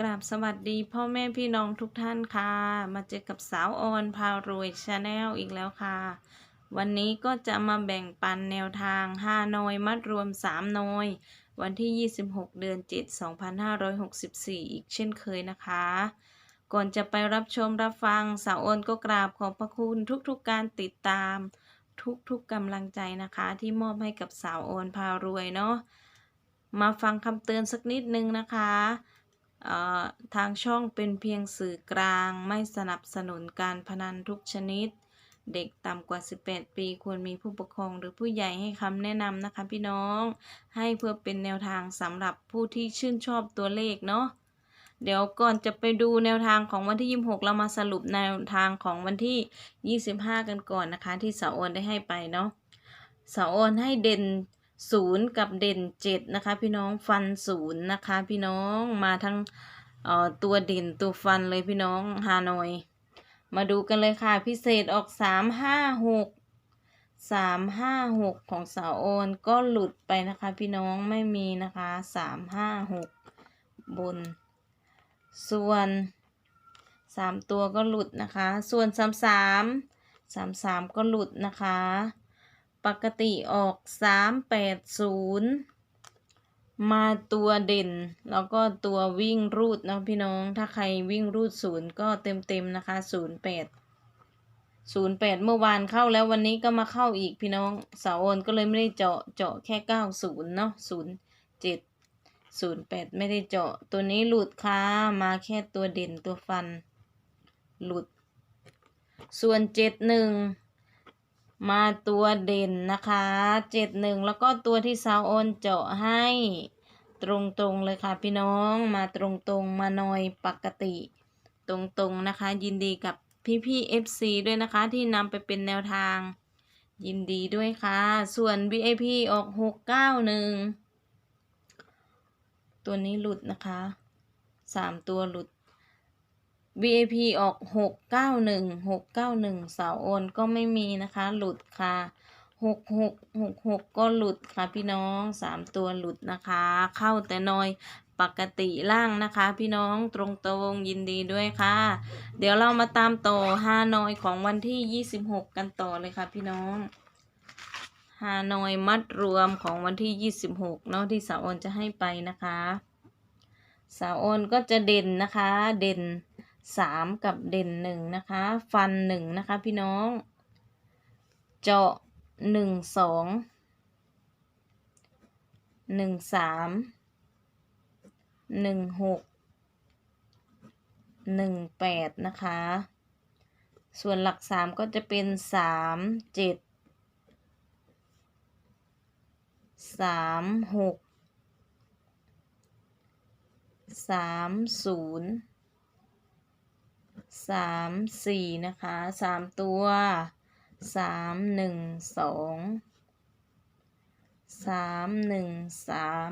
กราบสวัสดีพ่อแม่พี่น้องทุกท่านค่ะ มาเจอกับสาวออนพารวยชาแนลอีกแล้วค่ะ วันนี้ก็จะมาแบ่งปันแนวทาง5นอยมัดรวม3นอยวันที่ 26 เดือน 7 2564 อีกเช่นเคยนะคะ ก่อนจะไปรับชมรับฟังสาวออนก็กราบขอบพระคุณทุกๆการติดตาม ทุกๆกำลังใจนะคะ ที่มอบให้กับสาวออนพารวยเนาะมาฟังคำเตือนสักนิดนึงนะคะ ทางช่องเป็นเพียงสื่อกลางไม่สนับสนุนการพนันทุกชนิด เด็กต่ำกว่า 18 ปีควรมีผู้ปกครองหรือผู้ใหญ่ให้คำแนะนำนะคะพี่น้อง ให้เพื่อเป็นแนวทางสำหรับผู้ที่ชื่นชอบตัวเลขเนาะเดี๋ยวก่อนจะไปดูแนวทางของวันที่ 26 เรามาสรุปแนวทางของวันที่ 25 กันก่อนนะคะ ที่สาวโอนได้ให้ไปเนาะสาวโอนให้เด่น ศูนย์กับเด่นเจ็ดนะคะพี่น้องฟันศูนย์นะคะพี่น้องมาทั้งตัวเด่นตัวฟันเลยพี่น้องฮานอย มาดูกันเลยค่ะ พิเศษออกสามห้าหกสามห้าหกของสาวโอนก็หลุดไปนะคะ พี่น้องไม่มีนะคะสามห้าหกบน ส่วนสามตัวก็หลุดนะคะ ส่วนสามสามสามสามก็หลุดนะคะ ปกติออกสามแปดศูนย์มาตัวเด่น แล้วก็ตัววิ่งรูดนะพี่น้อง ถ้าใครวิ่งรูดศูนย์ก็เต็มเต็มนะคะศูนย์แปดศูนย์แปดเมื่อวานเข้าแล้ววันนี้ก็มาเข้าอีกพี่น้องเสาโอนก็เลยไม่ได้เจาะเจาะแค่เก้าศูนย์เนาะศูนย์เจ็ดศูนย์แปดไม่ได้เจาะ ตัวนี้หลุดค่ะมาแค่ตัวเด่นตัวฟัน หลุด ส่วนเจ็ดหนึ่ง มาตัวเด่นนะคะเจ็ดหนึ่งแล้วก็ตัวที่ซาวโอนเจาะให้ ตรงๆเลยค่ะพี่น้องมาตรงๆมาหน่อยปกติ ตรงๆนะคะ ยินดีกับพี่ๆ FC ด้วยนะคะที่นำไปเป็นแนวทาง ยินดีด้วยค่ะ ส่วน VIP ออกหกเก้าหนึ่งตัวนี้หลุดนะคะสามตัวหลุด VIP ออกหกเก้าหนึ่งหกเก้าหนึ่งเสาโอนก็ไม่มีนะคะ หลุดค่ะหกหกหกหกก็หลุดค่ะพี่น้องสามตัวหลุดนะคะ เข้าแต่น้อยปกติล่างนะคะ พี่น้องตรงตรงยินดีด้วยค่ะ เดี๋ยวเรามาตามต่อฮานอยของวันที่ยี่สิบหกกันต่อเลยค่ะพี่น้องฮานอยมัดรวมของวันที่ยี่สิบหกเนาะที่สาวโอนจะให้ไปนะคะ สาวโอนก็จะเด่นนะคะเด่น สามกับเด่นหนึ่งนะคะ ฟันหนึ่งนะคะพี่น้อง เจาะหนึ่งสองหนึ่งสามหนึ่งหกหนึ่งแปดนะคะ ส่วนหลักสามก็จะเป็นสามเจ็ดสามหกสามศูนย์ สามสี่นะคะสามตัวสามหนึ่งสองสามหนึ่งสาม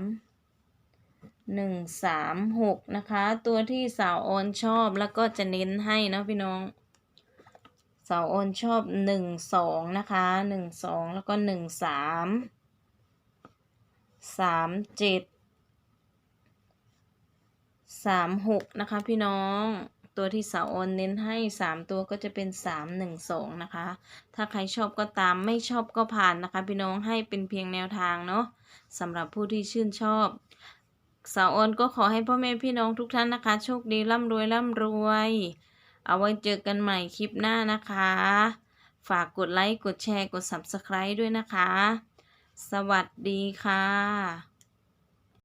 หนึ่งสามหกนะคะ ตัวที่สาวโอนชอบแล้วก็จะเน้นให้นะพี่น้อง สาวโอนชอบหนึ่งสองนะคะหนึ่งสองแล้วก็หนึ่งสามสามเจ็ดสามหกนะคะพี่น้อง ตัวที่สาวโอนเน้นให้สามตัวก็จะเป็นสามหนึ่งสองนะคะ ถ้าใครชอบก็ตามไม่ชอบก็ผ่านนะคะ พี่น้องให้เป็นเพียงแนวทางเนาะสำหรับผู้ที่ชื่นชอบ สาวโอนก็ขอให้พ่อแม่พี่น้องทุกท่านนะคะ โชคดีร่ำรวยร่ำรวย เอาไว้เจอกันใหม่คลิปหน้านะคะ ฝากกดไลค์กดแชร์กด Subscribe ด้วยนะคะ สวัสดีค่ะ